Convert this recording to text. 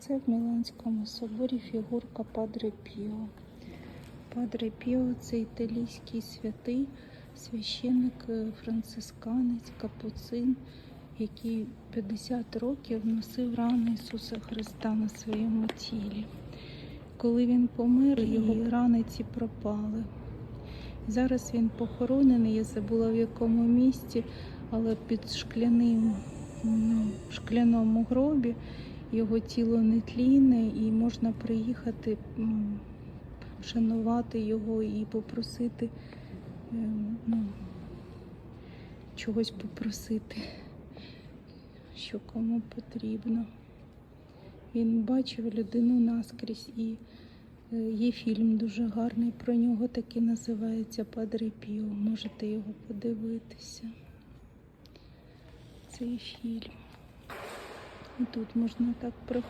Це в Міланському соборі фігурка Падре Піо. Падре Піо це італійський святий, священник, е, францисканець, капуцин, який 50 років носив рани Ісуса Христа на своєму тілі. Коли він помер, його рани ці пропали. Зараз він похоронений, я забула в якому місті, але під шкляним м, шкляному гробі його тіло не тліне і можна приїхати м, вшанувати його і попросити е, ну, чогось попросити, що кому потрібно. Він бачив людину наскрізь і е, є фільм дуже гарний про нього, так називається Падре Піо. Можете його подивитися. Цей фільм. Тут можна так приходити.